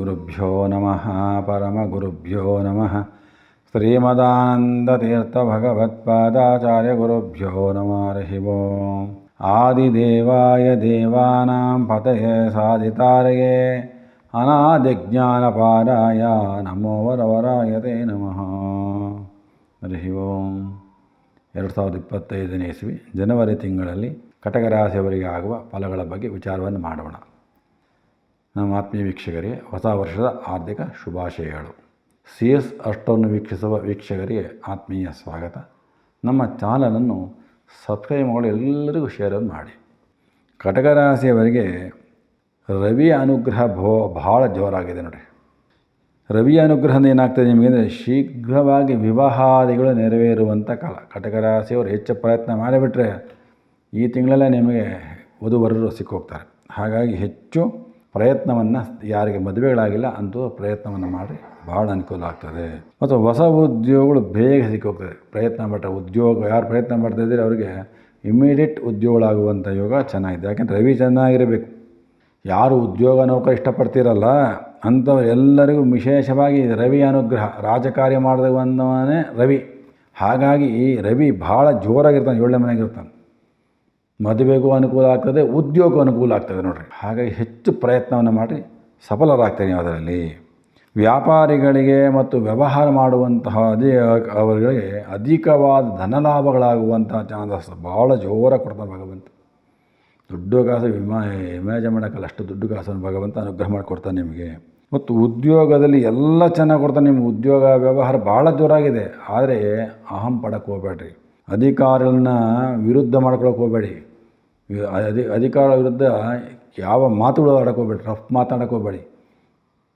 ಶ್ರೀಗುರುಭ್ಯೋ ನಮಃ ನಮಃ ಶ್ರೀಮದಾನಂದತೀರ್ಥಭಗವತ್ಪಾದಾಚಾರ್ಯಗುರುಭ್ಯೋ ನಮಃ ಹರಿः ಓಂ ಆದಿದೇವಾಯ ದೇವಾನಾಂ ಪತಯೇ ಸಾಧಿತಾರಯೇ ಅನಾದಿಜ್ಞಾನಪಾರಾಯ ನಮೋ ವರವರಾಯ ತೇ ನಮಃ ಹರಿ ಓಂ ಎರಡು ಸಾವಿರದ ಇಪ್ಪತ್ತೈದನೇ ಇಸ್ವಿ, ಜನವರಿ ತಿಂಗಳಲ್ಲಿ ಕಟಕ ರಾಶಿಯವರಿಗೆ ಆಗುವ ಫಲಗಳ ಬಗ್ಗೆ ವಿಚಾರವನ್ನು ಮಾಡೋಣ. ನಮ್ಮ ಆತ್ಮೀಯ ವೀಕ್ಷಕರಿಗೆ ಹೊಸ ವರ್ಷದ ಆರ್ಥಿಕ ಶುಭಾಶಯಗಳು. ಸಿ ಎಸ್ ಅಷ್ಟನ್ನು ವೀಕ್ಷಿಸುವ ವೀಕ್ಷಕರಿಗೆ ಆತ್ಮೀಯ ಸ್ವಾಗತ. ನಮ್ಮ ಚಾನಲನ್ನು ಸಬ್ಸ್ಕ್ರೈಬ್ ಮಾಡಿ, ಎಲ್ಲರಿಗೂ ಶೇರ್ ಮಾಡಿ. ಕಟಕ ರಾಶಿಯವರಿಗೆ ರವಿಯ ಅನುಗ್ರಹ ಭೋ, ಭಾಳ ಜೋರಾಗಿದೆ ನೋಡಿ ರವಿಯ ಅನುಗ್ರಹದಿಂದ ಏನಾಗ್ತದೆ ನಿಮಗೆ ಅಂದರೆ, ಶೀಘ್ರವಾಗಿ ವಿವಾಹಾದಿಗಳು ನೆರವೇರುವಂಥ ಕಾಲ. ಕಟಕ ರಾಶಿಯವರು ಹೆಚ್ಚು ಪ್ರಯತ್ನ ಮಾಡಿಬಿಟ್ರೆ ಈ ತಿಂಗಳಲ್ಲೇ ನಿಮಗೆ ವಧುವರರು ಸಿಕ್ಕೋಗ್ತಾರೆ. ಹಾಗಾಗಿ ಹೆಚ್ಚು ಪ್ರಯತ್ನವನ್ನು ಯಾರಿಗೆ ಮದುವೆಗಳಾಗಿಲ್ಲ ಅಂತೂ ಪ್ರಯತ್ನವನ್ನು ಮಾಡಿ ಭಾಳ ಅನುಕೂಲ ಆಗ್ತದೆ. ಮತ್ತು ಹೊಸ ಉದ್ಯೋಗಗಳು ಬೇಗ ಸಿಕ್ಕೋಗ್ತದೆ. ಪ್ರಯತ್ನ ಪಟ್ಟ ಉದ್ಯೋಗ, ಯಾರು ಪ್ರಯತ್ನ ಮಾಡ್ತಾ ಇದ್ದೀರಿ ಅವರಿಗೆ ಇಮ್ಮಿಡಿಯೇಟ್ ಉದ್ಯೋಗಗಳಾಗುವಂಥ ಯೋಗ ಚೆನ್ನಾಗಿದೆ. ಯಾಕೆಂದರೆ ರವಿ ಚೆನ್ನಾಗಿರಬೇಕು. ಯಾರು ಉದ್ಯೋಗ ನೌಕರ ಇಷ್ಟಪಡ್ತೀರಲ್ಲ, ಅಂಥವ್ರು ಎಲ್ಲರಿಗೂ ವಿಶೇಷವಾಗಿ ರವಿ ಅನುಗ್ರಹ, ರಾಜಕಾರ್ಯ ಮಾಡಿದವನೇ ರವಿ. ಹಾಗಾಗಿ ಈ ರವಿ ಭಾಳ ಜೋರಾಗಿರ್ತಾನೆ, ಏಳನೇ ಮನೆಯಾಗಿರ್ತಾನೆ. ಮದುವೆಗೂ ಅನುಕೂಲ ಆಗ್ತದೆ ಉದ್ಯೋಗ ಅನುಕೂಲ ಆಗ್ತದೆ ನೋಡಿರಿ. ಹಾಗಾಗಿ ಹೆಚ್ಚು ಪ್ರಯತ್ನವನ್ನು ಮಾಡಿ ಸಫಲರಾಗ್ತೇನೆ ಅದರಲ್ಲಿ. ವ್ಯಾಪಾರಿಗಳಿಗೆ ಮತ್ತು ವ್ಯವಹಾರ ಮಾಡುವಂತಹ ಅದೇ ಅವರಿಗೆ ಅಧಿಕವಾದ ಧನಲಾಭಗಳಾಗುವಂತಹ ಚಾನ್ಸಸ್ ಭಾಳ ಜೋರ ಕೊಡ್ತಾನೆ ಭಗವಂತ. ದುಡ್ಡು ಕಾಸು ವಿಮಾ ಇಮ್ಯಾಜಿನ್ ಮಾಡೋಕ್ಕಲ್ಲ, ಅಷ್ಟು ದುಡ್ಡು ಕಾಸನ್ನು ಭಗವಂತ ಅನುಗ್ರಹ ಮಾಡಿಕೊಡ್ತಾನೆ ನಿಮಗೆ. ಮತ್ತು ಉದ್ಯೋಗದಲ್ಲಿ ಎಲ್ಲ ಚೆನ್ನಾಗಿ ಕೊಡ್ತಾನೆ, ನಿಮ್ಮ ಉದ್ಯೋಗ, ವ್ಯವಹಾರ ಭಾಳ ಜೋರಾಗಿದೆ. ಆದರೆ ಅಹಂ ಪಡಕ್ಕೆ ಹೋಗಬೇಡ್ರಿ. ಅಧಿಕಾರಿಗಳನ್ನ ವಿರುದ್ಧ ಮಾಡ್ಕೊಳಕ್ಕೆ ಹೋಗಬೇಡಿ ಅಧಿ, ಅಧಿಕಾರ ವಿರುದ್ಧ ಯಾವ ಮಾತುಗಳು ಹೋಗಬೇಡಿ ರಫ್ ಮಾತಾಡಕ್ಕೆ ಹೋಗಬೇಡಿ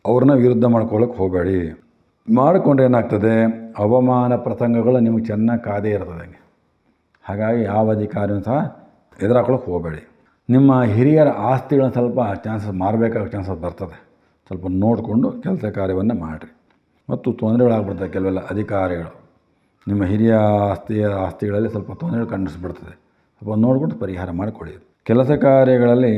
ಅವ್ರನ್ನ ವಿರುದ್ಧ ಮಾಡ್ಕೊಳ್ಳೋಕೆ ಹೋಗಬೇಡಿ. ಮಾಡಿಕೊಂಡ್ರೆ ಏನಾಗ್ತದೆ? ಅವಮಾನ ಪ್ರಸಂಗಗಳು ನಿಮಗೆ ಚೆನ್ನಾಗಿ ಕಾದೇ ಇರ್ತದೆ ಹಾಗಾಗಿ ಯಾವ ಅಧಿಕಾರಿಯೂ ಸಹ ಎದುರಾಕೊಳ್ಳೋಕೆ ಹೋಗಬೇಡಿ. ನಿಮ್ಮ ಹಿರಿಯರ ಆಸ್ತಿಗಳನ್ನ ಸ್ವಲ್ಪ ಚಾನ್ಸಸ್ ಮಾರಬೇಕಾಗೋ ಚಾನ್ಸಸ್ ಬರ್ತದೆ. ಸ್ವಲ್ಪ ನೋಡಿಕೊಂಡು ಕೆಲಸ ಕಾರ್ಯವನ್ನು ಮಾಡಿರಿ. ಮತ್ತು ತೊಂದರೆಗಳಾಗ್ಬಿಡ್ತದೆ ಕೆಲವೆಲ್ಲ ಅಧಿಕಾರಿಗಳು. ನಿಮ್ಮ ಹಿರಿಯ ಆಸ್ತಿಯ ಆಸ್ತಿಗಳಲ್ಲಿ ಸ್ವಲ್ಪ ತೊಂದರೆಗಳು ಕಂಡಿಸ್ಬಿಡ್ತದೆ. ಸ್ವಲ್ಪ ನೋಡಿಕೊಂಡು ಪರಿಹಾರ ಮಾಡಿಕೊಳ್ಳಿ ಕೆಲಸ ಕಾರ್ಯಗಳಲ್ಲಿ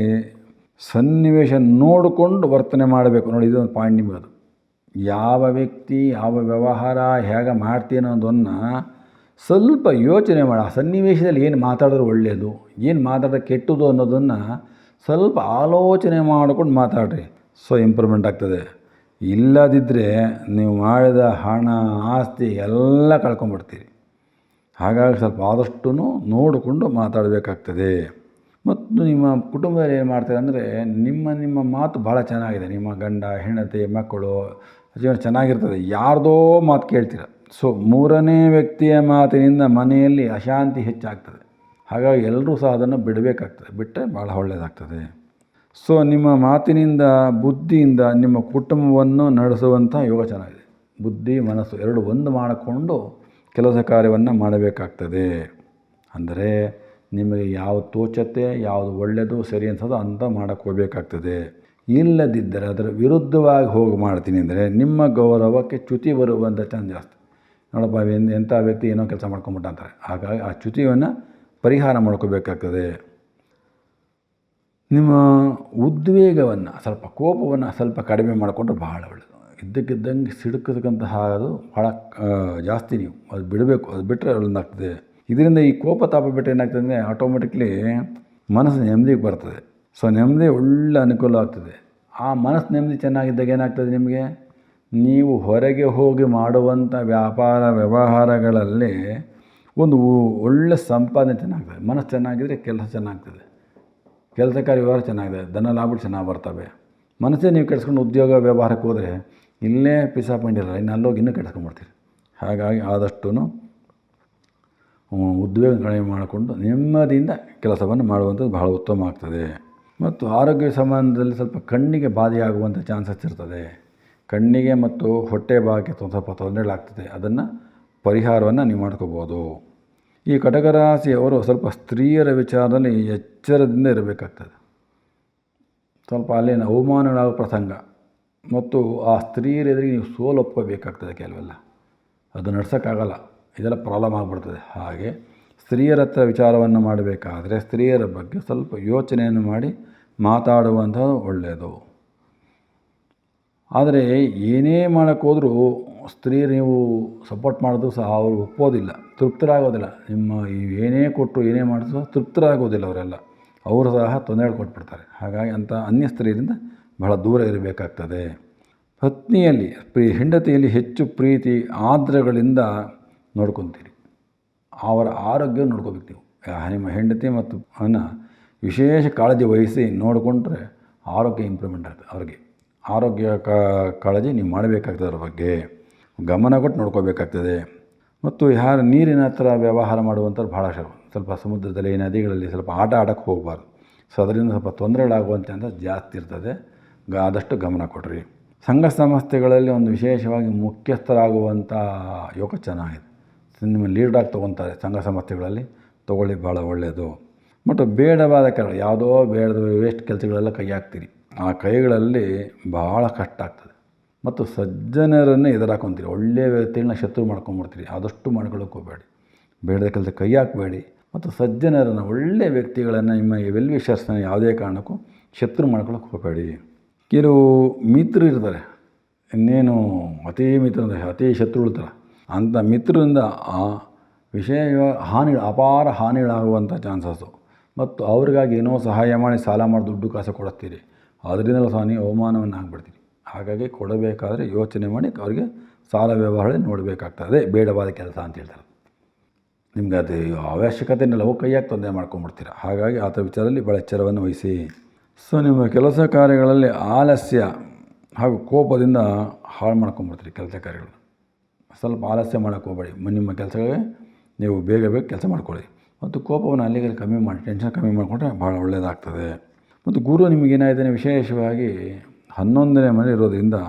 ಸನ್ನಿವೇಶ ನೋಡಿಕೊಂಡು ವರ್ತನೆ ಮಾಡಬೇಕು. ನೋಡಿ, ಇದೊಂದು ಪಾಯಿಂಟ್ ನಿಮಗೆ ಅದು ಯಾವ ವ್ಯಕ್ತಿ, ಯಾವ ವ್ಯವಹಾರ, ಹೇಗೆ ಮಾಡ್ತೀನಿ ಅನ್ನೋದನ್ನು ಸ್ವಲ್ಪ ಯೋಚನೆ ಮಾಡಿ. ಆ ಸನ್ನಿವೇಶದಲ್ಲಿ ಏನು ಮಾತಾಡಿದ್ರೆ ಒಳ್ಳೆಯದು ಏನು ಮಾತಾಡಿದ್ರೆ ಕೆಟ್ಟದು ಅನ್ನೋದನ್ನು ಸ್ವಲ್ಪ ಆಲೋಚನೆ ಮಾಡಿಕೊಂಡು ಮಾತಾಡ್ರಿ. ಸೊ ಇಂಪ್ರೂವ್ಮೆಂಟ್ ಆಗ್ತದೆ. ಇಲ್ಲದಿದ್ದರೆ ನೀವು ಮಾಡಿದ ಹಣ, ಆಸ್ತಿ ಎಲ್ಲ ಕಳ್ಕೊಂಬಿಡ್ತೀರಿ ಹಾಗಾಗಿ ಸ್ವಲ್ಪ ಆದಷ್ಟು ನೋಡಿಕೊಂಡು ಮಾತಾಡಬೇಕಾಗ್ತದೆ. ಮತ್ತು ನಿಮ್ಮ ಕುಟುಂಬದಲ್ಲಿ ಏನು ಮಾಡ್ತಾರೆ ಅಂದರೆ ನಿಮ್ಮ ನಿಮ್ಮ ಮಾತು ಭಾಳ ಚೆನ್ನಾಗಿದೆ. ನಿಮ್ಮ ಗಂಡ, ಹೆಂಡತಿ, ಮಕ್ಕಳು ಜೀವನ ಚೆನ್ನಾಗಿರ್ತದೆ. ಯಾರ್ದೋ ಮಾತು ಕೇಳ್ತೀರ. ಸೊ ಮೂರನೇ ವ್ಯಕ್ತಿಯ ಮಾತಿನಿಂದ ಮನೆಯಲ್ಲಿ ಅಶಾಂತಿ ಹೆಚ್ಚಾಗ್ತದೆ. ಹಾಗಾಗಿ ಎಲ್ಲರೂ ಸಹ ಅದನ್ನು ಬಿಡಬೇಕಾಗ್ತದೆ. ಬಿಟ್ಟರೆ ಭಾಳ ಒಳ್ಳೆಯದಾಗ್ತದೆ ಸೊ ನಿಮ್ಮ ಮಾತಿನಿಂದ, ಬುದ್ಧಿಯಿಂದ ನಿಮ್ಮ ಕುಟುಂಬವನ್ನು ನಡೆಸುವಂಥ ಯೋಗ ಚೆನ್ನಾಗಿದೆ. ಬುದ್ಧಿ, ಮನಸ್ಸು ಎರಡು ಒಂದು ಮಾಡಿಕೊಂಡು ಕೆಲಸ ಕಾರ್ಯವನ್ನು ಮಾಡಬೇಕಾಗ್ತದೆ. ಅಂದರೆ ನಿಮಗೆ ಯಾವ ತೋಚತೆ ಯಾವುದು ಒಳ್ಳೆಯದು ಸರಿ ಅನ್ಸೋದು ಅಂತ ಮಾಡೋಕ್ಕೆ ಹೋಗಬೇಕಾಗ್ತದೆ. ಇಲ್ಲದಿದ್ದರೆ ಅದರ ವಿರುದ್ಧವಾಗಿ ಹೋಗಿ ಮಾಡ್ತೀನಿ ಅಂದರೆ ನಿಮ್ಮ ಗೌರವಕ್ಕೆ ಚ್ಯುತಿ ಬರುವಂಥ ಚಾನ್ಸ್ ಜಾಸ್ತಿ. ನೋಡಪ್ಪ ಎಂಥ ವ್ಯಕ್ತಿ ಏನೋ ಕೆಲಸ ಮಾಡ್ಕೊಂಬಿಟ್ಟ ಅಂತಾರೆ. ಹಾಗಾಗಿ ಆ ಚ್ಯುತಿಯನ್ನು ಪರಿಹಾರ ಮಾಡ್ಕೋಬೇಕಾಗ್ತದೆ. ನಿಮ್ಮ ಉದ್ವೇಗವನ್ನು, ಸ್ವಲ್ಪ ಕೋಪವನ್ನು ಸ್ವಲ್ಪ ಕಡಿಮೆ ಮಾಡಿಕೊಂಡ್ರೆ ಭಾಳ ಒಳ್ಳೆಯದು ಇದ್ದಕ್ಕಿದ್ದಂಗೆ ಸಿಡುಕತಕ್ಕಂತಹ ಅದು ಭಾಳ ಜಾಸ್ತಿ ನೀವು. ಅದು ಬಿಡಬೇಕು, ಅದು ಬಿಟ್ಟರೆ ಒಳ್ಳೆದಾಗ್ತದೆ ಇದರಿಂದ ಈ ಕೋಪ ತಾಪ ಬಿಟ್ಟರೆ ಏನಾಗ್ತದೆ ಅಂದರೆ ಆಟೋಮೆಟಿಕ್ಲಿ ಮನಸ್ಸು ನೆಮ್ಮದಿಗೆ ಬರ್ತದೆ. ಸೊ ನೆಮ್ಮದಿ ಒಳ್ಳೆ ಅನುಕೂಲ ಆಗ್ತದೆ. ಆ ಮನಸ್ಸು ನೆಮ್ಮದಿ ಚೆನ್ನಾಗಿದ್ದಾಗ ಏನಾಗ್ತದೆ ನಿಮಗೆ? ನೀವು ಹೊರಗೆ ಹೋಗಿ ಮಾಡುವಂಥ ವ್ಯಾಪಾರ ವ್ಯವಹಾರಗಳಲ್ಲಿ ಒಂದು ಒಳ್ಳೆ ಸಂಪಾದನೆ ಚೆನ್ನಾಗ್ತದೆ. ಮನಸ್ಸು ಚೆನ್ನಾಗಿದ್ದರೆ ಕೆಲಸ ಚೆನ್ನಾಗ್ತದೆ. ಕೆಲಸ ಕಾರ್ಯ ವ್ಯವಹಾರ ಚೆನ್ನಾಗಿದೆ. ದನ ಲಾಭಗಳು ಚೆನ್ನಾಗಿ ಬರ್ತವೆ. ಮನಸ್ಸೇ ನೀವು ಕೆಡಿಸ್ಕೊಂಡು ಉದ್ಯೋಗ ವ್ಯವಹಾರಕ್ಕೆ ಹೋದರೆ ಇಲ್ಲೇ ಪಿಸಾಕೊಂಡಿರಲ್ಲ ಇನ್ನು ಅಲ್ಲೋಗಿ ಇನ್ನೂ ಕೆಡಿಸ್ಕೊಂಡ್ಬಿಡ್ತೀರಿ ಹಾಗಾಗಿ ಆದಷ್ಟು ಉದ್ವೇಗ ಕಡಿಮೆ ಮಾಡಿಕೊಂಡು ನೆಮ್ಮದಿಯಿಂದ ಕೆಲಸವನ್ನು ಮಾಡುವಂಥದ್ದು ಬಹಳ ಉತ್ತಮ ಆಗ್ತದೆ. ಮತ್ತು ಆರೋಗ್ಯ ಸಂಬಂಧದಲ್ಲಿ ಸ್ವಲ್ಪ ಕಣ್ಣಿಗೆ ಬಾಧೆಯಾಗುವಂಥ ಚಾನ್ಸಸ್ ಇರ್ತದೆ. ಕಣ್ಣಿಗೆ ಮತ್ತು ಹೊಟ್ಟೆ ಭಾಗಕ್ಕೆ ಸ್ವಲ್ಪ ತೊಂದರೆಗಳಾಗ್ತದೆ. ಅದನ್ನು ಪರಿಹಾರವನ್ನು ನೀವು ಮಾಡ್ಕೋಬೋದು. ಈ ಕಟಕ ರಾಶಿಯವರು ಸ್ವಲ್ಪ ಸ್ತ್ರೀಯರ ವಿಚಾರದಲ್ಲಿ ಎಚ್ಚರದಿಂದ ಇರಬೇಕಾಗ್ತದೆ. ಸ್ವಲ್ಪ ಅಲ್ಲಿನ ಅವಮಾನಗಳಾಗುವ ಪ್ರಸಂಗ. ಮತ್ತು ಆ ಸ್ತ್ರೀಯರ ಎದುರಿಗೆ ನೀವು ಸೋಲು ಒಪ್ಕೋಬೇಕಾಗ್ತದೆ ಕೆಲವೆಲ್ಲ. ಅದು ನಡ್ಸೋಕ್ಕಾಗಲ್ಲ. ಇದೆಲ್ಲ ಪ್ರಾಬ್ಲಮ್ ಆಗಿಬಿಡ್ತದೆ. ಹಾಗೆ ಸ್ತ್ರೀಯರ ಹತ್ರ ವಿಚಾರವನ್ನು ಮಾಡಬೇಕಾದರೆ ಸ್ತ್ರೀಯರ ಬಗ್ಗೆ ಸ್ವಲ್ಪ ಯೋಚನೆಯನ್ನು ಮಾಡಿ ಮಾತಾಡುವಂಥದ್ದು ಒಳ್ಳೆಯದು. ಆದರೆ ಏನೇ ಮಾಡೋಕ್ಕೋದ್ರೂ ಸ್ತ್ರೀಯರು ನೀವು ಸಪೋರ್ಟ್ ಮಾಡಿದ್ರು ಸಹ ಅವರು ಒಪ್ಪೋದಿಲ್ಲ. ತೃಪ್ತರಾಗೋದಿಲ್ಲ. ನಿಮ್ಮ ಏನೇ ಕೊಟ್ಟು ಏನೇ ಮಾಡಿದ್ರು ತೃಪ್ತರಾಗೋದಿಲ್ಲ ಅವರೆಲ್ಲ. ಅವರು ಸಹ ತೊಂದರೆ ಕೊಟ್ಬಿಡ್ತಾರೆ. ಹಾಗಾಗಿ ಅಂಥ ಅನ್ಯ ಸ್ತ್ರೀಯರಿಂದ ಬಹಳ ದೂರ ಇರಬೇಕಾಗ್ತದೆ. ಪತ್ನಿಯಲ್ಲಿ, ಪ್ರೀ, ಹೆಂಡತಿಯಲ್ಲಿ ಹೆಚ್ಚು ಪ್ರೀತಿ ಆದ್ರಗಳಿಂದ ನೋಡ್ಕೊತೀರಿ. ಅವರ ಆರೋಗ್ಯ ನೋಡ್ಕೋಬೇಕು ನೀವು. ನಿಮ್ಮ ಹೆಂಡತಿ ಮತ್ತು ಅನ್ನ ವಿಶೇಷ ಕಾಳಜಿ ವಹಿಸಿ ನೋಡಿಕೊಂಡ್ರೆ ಆರೋಗ್ಯ ಇಂಪ್ರೂವ್ಮೆಂಟ್ ಆಗ್ತದೆ ಅವ್ರಿಗೆ. ಆರೋಗ್ಯ ಕಾಳಜಿ ನೀವು ಮಾಡಬೇಕಾಗ್ತದೆ ಅದ್ರ ಬಗ್ಗೆ. ಗಮನ ಕೊಟ್ಟು ನೋಡ್ಕೋಬೇಕಾಗ್ತದೆ. ಮತ್ತು ಯಾರು ನೀರಿನ ಹತ್ರ ವ್ಯವಹಾರ ಮಾಡುವಂಥವ್ರು ಭಾಳ ಸ್ವಲ್ಪ ಸಮುದ್ರದಲ್ಲಿ, ನದಿಗಳಲ್ಲಿ ಸ್ವಲ್ಪ ಆಟ ಆಡೋಕ್ಕೆ ಹೋಗಬಾರ್ದು. ಸೊ, ಅದರಿಂದ ಸ್ವಲ್ಪ ತೊಂದರೆಗಳಾಗುವಂತೆ ಅಂತ ಜಾಸ್ತಿ ಇರ್ತದೆ. ಆದಷ್ಟು ಗಮನ ಕೊಡ್ರಿ. ಸಂಘ ಸಂಸ್ಥೆಗಳಲ್ಲಿ ಒಂದು ವಿಶೇಷವಾಗಿ ಮುಖ್ಯಸ್ಥರಾಗುವಂಥ ಯೋಗ ಚೆನ್ನಾಗಿದೆ ನಿಮ್ಮ ಲೀಡಾಗಿ ತೊಗೊತಾರೆ ಸಂಘ ಸಂಸ್ಥೆಗಳಲ್ಲಿ ತೊಗೊಳ್ಳಿ, ಭಾಳ ಒಳ್ಳೆಯದು ಮತ್ತು ಬೇಡವಾದ ಕೆಲ ಯಾವುದೋ ಬೇಡದ ವೇಸ್ಟ್ ಕೆಲಸಗಳೆಲ್ಲ ಕೈ ಹಾಕ್ತೀರಿ. ಆ ಕೈಗಳಲ್ಲಿ ಭಾಳ ಕಷ್ಟ ಆಗ್ತದೆ. ಮತ್ತು ಸಜ್ಜನರನ್ನೇ ಎದುರಾಕೊಂತೀರಿ. ಒಳ್ಳೆಯ ವ್ಯಕ್ತಿಗಳನ್ನ ಶತ್ರು ಮಾಡ್ಕೊಂಬಿಡ್ತೀರಿ. ಆದಷ್ಟು ಮಾಡ್ಕೊಳ್ಳೋಕೆ ಹೋಗಬೇಡಿ. ಬೇಡದ ಕೆಲಸ ಕೈ ಹಾಕಬೇಡಿ. ಮತ್ತು ಸಜ್ಜನರನ್ನು ಒಳ್ಳೆಯ ವ್ಯಕ್ತಿಗಳನ್ನು ನಿಮ್ಮ ವೆಲ್ ವಿಷರ್ಸ್ನ ಯಾವುದೇ ಕಾರಣಕ್ಕೂ ಶತ್ರು ಮಾಡ್ಕೊಳ್ಳೋಕೆ ಹೋಗಬೇಡಿ. ಕೆಲವು ಮಿತ್ರರು ಇರ್ತಾರೆ. ಇನ್ನೇನು ಅತಿ ಮಿತ್ರ ಅಂದರೆ ಅತಿ ಶತ್ರುಗಳ ಥರ ಅಂಥ ಮಿತ್ರರಿಂದ ಆ ವಿಷಯ ಹಾನಿ ಅಪಾರ ಹಾನಿಗಳಾಗುವಂಥ ಚಾನ್ಸಸ್ಸು ಮತ್ತು ಅವ್ರಿಗಾಗಿ ಏನೋ ಸಹಾಯ ಮಾಡಿ ಸಾಲ ಮಾಡಿ ದುಡ್ಡು ಕಾಸು ಕೊಡುತ್ತೀರಿ. ಅದರಿಂದಲೂ ಸಹ ನೀವು ಅವಮಾನವನ್ನು ಆಗಿಬಿಡ್ತೀರಿ. ಹಾಗಾಗಿ ಕೊಡಬೇಕಾದ್ರೆ ಯೋಚನೆ ಮಾಡಿ ಅವ್ರಿಗೆ ಸಾಲ ವ್ಯವಹಾರ ನೋಡಬೇಕಾಗ್ತದೆ. ಬೇಡವಾದ ಕೆಲಸ ಅಂತ ಹೇಳ್ತಾರೆ. ನಿಮ್ಗೆ ಅದು ಅವಶ್ಯಕತೆನೆಲ್ಲ ಹೋಗಿ ಕೈಯಾಗಿ ತೊಂದರೆ ಮಾಡ್ಕೊಂಬಿಡ್ತೀರ ಹಾಗಾಗಿ ಆ ಥರ ವಿಚಾರದಲ್ಲಿ ಭಾಳ ಎಚ್ಚರವನ್ನು ವಹಿಸಿ ಸೊ ನಿಮ್ಮ ಕೆಲಸ ಕಾರ್ಯಗಳಲ್ಲಿ ಆಲಸ್ಯ ಹಾಗೂ ಕೋಪದಿಂದ ಹಾಳು ಮಾಡ್ಕೊಂಬಿಡ್ತೀರಿ ಕೆಲಸ ಕಾರ್ಯಗಳು. ಸ್ವಲ್ಪ ಆಲಸ್ಯ ಮಾಡೋಕ್ಕೆ ಹೋಗಬೇಡಿ. ನಿಮ್ಮ ಕೆಲಸಗಳಿಗೆ ನೀವು ಬೇಗ ಬೇಗ ಕೆಲಸ ಮಾಡ್ಕೊಳ್ಳಿ. ಮತ್ತು ಕೋಪವನ್ನು ಅಲ್ಲಿಗೆ ಕಮ್ಮಿ ಮಾಡಿ, ಟೆನ್ಷನ್ ಕಮ್ಮಿ ಮಾಡಿಕೊಂಡ್ರೆ ಭಾಳ ಒಳ್ಳೆಯದಾಗ್ತದೆ ಮತ್ತು ಗುರು ನಿಮಗೇನಾಗಿದೆ ವಿಶೇಷವಾಗಿ ಹನ್ನೊಂದನೇ ಮನೆ ಇರೋದ್ರಿಂದ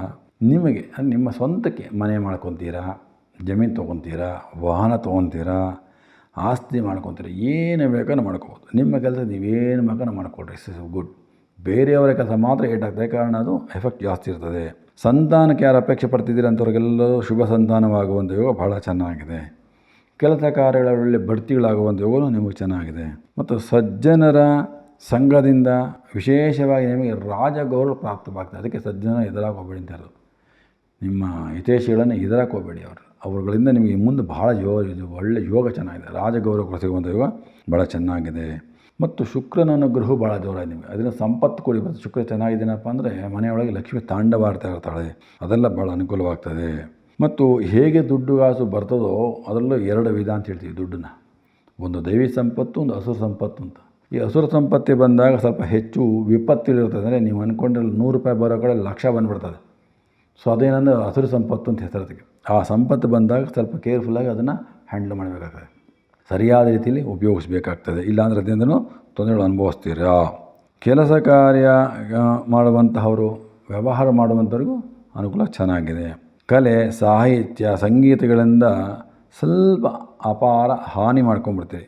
ನಿಮಗೆ ನಿಮ್ಮ ಸ್ವಂತಕ್ಕೆ ಮನೆ ಮಾಡ್ಕೊತೀರಾ? ಜಮೀನು ತೊಗೊತೀರಾ? ವಾಹನ ತೊಗೊತೀರಾ? ಆಸ್ತಿ ಮಾಡ್ಕೊತೀರಾ? ಏನು ಬೇಕಾದ್ರೂ ಮಾಡ್ಕೋಬೋದು. ನಿಮ್ಮ ಕೆಲಸ ನೀವೇನು ಬೇಕಾದ್ರೂ ಮಾಡ್ಕೊಳ್ರಿ. ಇಸ್ ಗುಡ್ ಬೇರೆಯವರ ಕೆಲಸ ಮಾತ್ರ ಏಟಾಗ್ತದೆ. ಕಾರಣ ಅದು ಎಫೆಕ್ಟ್ ಜಾಸ್ತಿ ಇರ್ತದೆ. ಸಂತಾನಕ್ಕೆ ಯಾರು ಅಪೇಕ್ಷೆ ಪಡ್ತಿದ್ದೀರಿ ಅಂಥವ್ರಿಗೆಲ್ಲರೂ ಶುಭ ಸಂತಾನವಾಗುವಂಥ ಯೋಗ ಭಾಳ ಚೆನ್ನಾಗಿದೆ. ಕೆಲಸ ಕಾರ್ಯಗಳಲ್ಲಿ ಬಡ್ತಿಗಳಾಗುವಂಥ ಯೋಗವೂ ನಿಮಗೆ ಚೆನ್ನಾಗಿದೆ. ಮತ್ತು ಸಜ್ಜನರ ಸಂಘದಿಂದ ವಿಶೇಷವಾಗಿ ನಿಮಗೆ ರಾಜಗೌರವ ಪ್ರಾಪ್ತವಾಗ್ತದೆ. ಅದಕ್ಕೆ ಸಜ್ಜನ ಎದುರಾಗೋಗ್ಬೇಡಿ ಅಂತ ಹೇಳೋದು. ನಿಮ್ಮ ಹಿತೇಶಿಗಳನ್ನು ಎದುರಾಕೋಬೇಡಿ ಅವರು. ಅವರುಗಳಿಂದ ನಿಮಗೆ ಮುಂದೆ ಭಾಳ ಯೋಗ ಇದು ಒಳ್ಳೆಯ ಯೋಗ ಚೆನ್ನಾಗಿದೆ. ರಾಜಗೌರವ ಸಿಗುವಂಥ ಯೋಗ ಭಾಳ ಚೆನ್ನಾಗಿದೆ. ಮತ್ತು ಶುಕ್ರನ ಅನುಗ್ರಹ ಭಾಳ ಜೋರ ನಿಮಗೆ. ಅದರಿಂದ ಸಂಪತ್ತು ಕೊಡಿ ಬರ್ತದೆ ಶುಕ್ರ ಚೆನ್ನಾಗಿದ್ದೀನಪ್ಪ ಅಂದರೆ ಮನೆಯೊಳಗೆ ಲಕ್ಷ್ಮಿ ತಾಂಡವಾಡ್ತಾ ಇರ್ತಾಳೆ. ಅದೆಲ್ಲ ಭಾಳ ಅನುಕೂಲವಾಗ್ತದೆ. ಮತ್ತು ಹೇಗೆ ದುಡ್ಡು ಕಾಸು ಬರ್ತದೋ ಅದರಲ್ಲೂ ಎರಡು ವಿಧ ಅಂತ ಹೇಳ್ತೀವಿ ದುಡ್ಡನ್ನ. ಒಂದು ದೈವಿ ಸಂಪತ್ತು, ಒಂದು ಹಸುರ ಸಂಪತ್ತು ಅಂತ. ಈ ಹಸುರ ಸಂಪತ್ತಿ ಬಂದಾಗ ಸ್ವಲ್ಪ ಹೆಚ್ಚು ವಿಪತ್ತಿಲಿರ್ತದೆ ಅಂದರೆ ನೀವು ಅಂದ್ಕೊಂಡ್ರೆ ನೂರು ರೂಪಾಯಿ ಬರೋ ಕಡೆ ಲಕ್ಷ ಬಂದುಬಿಡ್ತದೆ. ಸೊ ಅದೇನಂದ್ರೆ ಹಸುರು ಸಂಪತ್ತು ಅಂತ ಹೆಸರದಕ್ಕೆ ಆ ಸಂಪತ್ತು ಬಂದಾಗ ಸ್ವಲ್ಪ ಕೇರ್ಫುಲ್ಲಾಗಿ ಅದನ್ನು ಹ್ಯಾಂಡಲ್ ಮಾಡಬೇಕಾಗ್ತದೆ. ಸರಿಯಾದ ರೀತಿಯಲ್ಲಿ ಉಪಯೋಗಿಸಬೇಕಾಗ್ತದೆ. ಇಲ್ಲಾಂದ್ರೆ ಅದರಿಂದನು ತೊಂದರೆಗಳು ಅನುಭವಿಸ್ತೀರಾ? ಕೆಲಸ ಕಾರ್ಯ ಮಾಡುವಂತಹವರು, ವ್ಯವಹಾರ ಮಾಡುವಂಥವ್ರಿಗೂ ಅನುಕೂಲ ಚೆನ್ನಾಗಿದೆ. ಕಲೆ, ಸಾಹಿತ್ಯ, ಸಂಗೀತಗಳಿಂದ ಸ್ವಲ್ಪ ಅಪಾರ ಹಾನಿ ಮಾಡ್ಕೊಂಡ್ಬಿಡ್ತೀರಿ.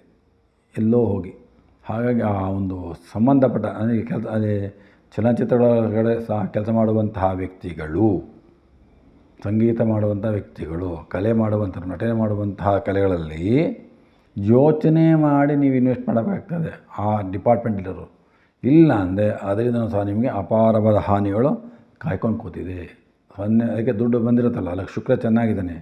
ಎಲ್ಲೋ ಹೋಗಿ. ಹಾಗಾಗಿ ಆ ಒಂದು ಸಂಬಂಧಪಟ್ಟ, ಅಂದರೆ ಕೆಲಸ, ಅದೇ ಚಲನಚಿತ್ರಗಳ ಸಹ ಕೆಲಸ ಮಾಡುವಂತಹ ವ್ಯಕ್ತಿಗಳು, ಸಂಗೀತ ಮಾಡುವಂಥ ವ್ಯಕ್ತಿಗಳು, ಕಲೆ ಮಾಡುವಂಥ ನಟನೆ ಮಾಡುವಂತಹ ಕಲೆಗಳಲ್ಲಿ ಯೋಚನೆ ಮಾಡಿ ನೀವು ಇನ್ವೆಸ್ಟ್ ಮಾಡಬೇಕಾಗ್ತದೆ ಆ ಡಿಪಾರ್ಟ್ಮೆಂಟಲ್ಲಿರೋರು ಇಲ್ಲ ಅಂದರೆ ಅದರಿಂದ ಸಹ ನಿಮಗೆ ಅಪಾರವಾದ ಹಾನಿಗಳು ಕಾಯ್ಕೊಂಡು ಕೂತಿದೆ. ಸೊನ್ನೆ ಅದಕ್ಕೆ ದುಡ್ಡು ಬಂದಿರುತ್ತಲ್ಲ, ಅಲ್ಲ ಶುಕ್ರ ಚೆನ್ನಾಗಿದ್ದಾನೆ.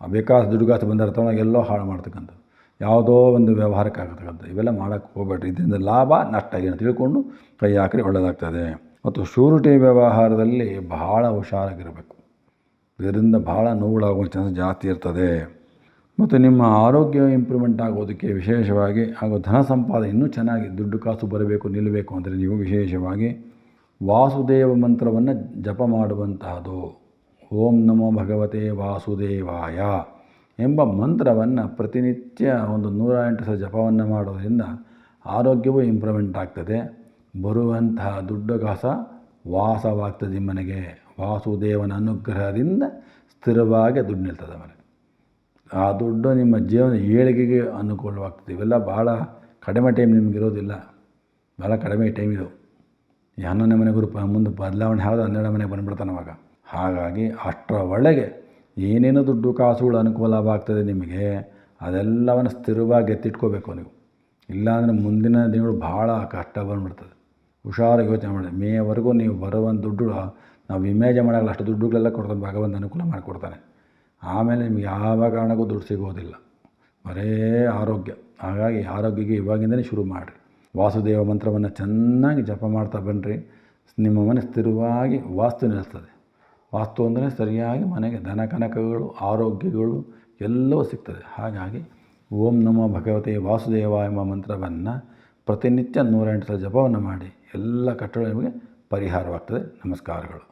ಆ ಬೇಕಾದ ದುಡ್ಡು ಕಾಸು ಬಂದಿರ್ತಾವ ಎಲ್ಲೋ ಹಾಳು ಮಾಡ್ತಕ್ಕಂಥದ್ದು. ಯಾವುದೋ ಒಂದು ವ್ಯವಹಾರಕ್ಕೆ ಆಗತಕ್ಕಂಥ ಇವೆಲ್ಲ ಮಾಡೋಕ್ಕೆ ಹೋಗಬೇಡ್ರಿ. ಇದರಿಂದ ಲಾಭ, ನಷ್ಟ ಏನು ತಿಳ್ಕೊಂಡು ಕೈ ಹಾಕ್ರಿ ಒಳ್ಳೆಯದಾಗ್ತದೆ ಮತ್ತು ಶೂರಿಟಿ ವ್ಯವಹಾರದಲ್ಲಿ ಬಹಳ ಹುಷಾರಾಗಿರಬೇಕು. ಇದರಿಂದ ಭಾಳ ನೋವುಗಳಾಗುವ ಚಾನ್ಸ್ ಜಾಸ್ತಿ ಇರ್ತದೆ. ಮತ್ತು ನಿಮ್ಮ ಆರೋಗ್ಯ ಇಂಪ್ರೂವ್ಮೆಂಟ್ ಆಗೋದಕ್ಕೆ ವಿಶೇಷವಾಗಿ ಹಾಗೂ ಧನ ಸಂಪಾದನೆ ಇನ್ನೂ ಚೆನ್ನಾಗಿ ದುಡ್ಡು ಕಾಸು ಬರಬೇಕು, ನಿಲ್ಲಬೇಕು ಅಂದರೆ ನೀವು ವಿಶೇಷವಾಗಿ ವಾಸುದೇವ ಮಂತ್ರವನ್ನು ಜಪ ಮಾಡುವಂತಹದು. ಓಂ ನಮೋ ಭಗವತೆ ವಾಸುದೇವಾಯ ಎಂಬ ಮಂತ್ರವನ್ನು ಪ್ರತಿನಿತ್ಯ ಒಂದು ನೂರ ಎಂಟು ಸಲ ಜಪವನ್ನು ಮಾಡೋದರಿಂದ ಆರೋಗ್ಯವೂ ಇಂಪ್ರೂವ್ಮೆಂಟ್ ಆಗ್ತದೆ. ಬರುವಂತಹ ದುಡ್ಡು ಕಾಸ ವಾಸವಾಗ್ತದೆ ಮನೆಗೆ. ವಾಸುದೇವನ ಅನುಗ್ರಹದಿಂದ ಸ್ಥಿರವಾಗಿ ದುಡ್ಡು ನಿಲ್ತದೆ ಮನೆ. ಆ ದುಡ್ಡು ನಿಮ್ಮ ಜೀವನ ಏಳಿಗೆಗೆ ಅನುಕೂಲವಾಗ್ತದೆ. ಇವೆಲ್ಲ ಭಾಳ ಕಡಿಮೆ ಟೈಮ್ ನಿಮ್ಗೆ ಇರೋದಿಲ್ಲ. ಭಾಳ ಕಡಿಮೆ ಟೈಮ್ ಇದು. ಈ ಹನ್ನೊಂದನೇ ಮನೆ ಗುರು ಮುಂದೆ ಬದಲಾವಣೆ ಆಗೋದು ಹನ್ನೆರಡನೇ ಮನೆಗೆ ಬಂದುಬಿಡ್ತಾನೆ ಅವಾಗ. ಹಾಗಾಗಿ ಅಷ್ಟರ ಒಳಗೆ ಏನೇನು ದುಡ್ಡು ಕಾಸುಗಳು ಅನುಕೂಲವಾಗ್ತದೆ ನಿಮಗೆ, ಅದೆಲ್ಲವನ್ನು ಸ್ಥಿರವಾಗಿ ಎತ್ತಿಟ್ಕೋಬೇಕು ನೀವು. ಇಲ್ಲಾಂದರೆ ಮುಂದಿನ ದಿನಗಳು ಭಾಳ ಕಷ್ಟ ಬಂದುಬಿಡ್ತದೆ. ಹುಷಾರಾಗಿ ಯೋಚನೆ ಮಾಡಿ. ಮೇವರೆಗೂ ನೀವು ಬರುವಂಥ ದುಡ್ಡು ನಾವು ಇಮೇಜ್ ಮಾಡೋಲ್ಲ ಅಷ್ಟು ದುಡ್ಡುಗಳೆಲ್ಲ ಕೊಡ್ತಾನೆ, ಭಗವಂತ ಅನುಕೂಲ ಮಾಡಿಕೊಡ್ತಾನೆ. ಆಮೇಲೆ ನಿಮ್ಗೆ ಯಾವ ಕಾರಣಕ್ಕೂ ದುಡ್ಡು ಸಿಗೋದಿಲ್ಲ. ಬರೇ ಆರೋಗ್ಯ. ಹಾಗಾಗಿ ಆರೋಗ್ಯಕ್ಕೆ ಇವಾಗಿಂದಲೇ ಶುರು ಮಾಡಿರಿ. ವಾಸುದೇವ ಮಂತ್ರವನ್ನು ಚೆನ್ನಾಗಿ ಜಪ ಮಾಡ್ತಾ ಬನ್ನಿರಿ ನಿಮ್ಮ ಮನೆ ಸ್ಥಿರವಾಗಿ ವಾಸ್ತು ನಿಲ್ಲಿಸ್ತದೆ ವಾಸ್ತು ಅಂದರೆ ಸರಿಯಾಗಿ ಮನೆಗೆ ಧನ ಕನಕಗಳು, ಆರೋಗ್ಯಗಳು ಎಲ್ಲವೂ ಸಿಗ್ತದೆ. ಹಾಗಾಗಿ ಓಂ ನಮೋ ಭಗವತೆ ವಾಸುದೇವ ಎಂಬ ಮಂತ್ರವನ್ನು ಪ್ರತಿನಿತ್ಯ ನೂರೆಂಟು ಸಲ ಜಪವನ್ನು ಮಾಡಿ ಎಲ್ಲ ಕಟ್ಟಡ ನಿಮಗೆ ಪರಿಹಾರವಾಗ್ತದೆ. ನಮಸ್ಕಾರಗಳು.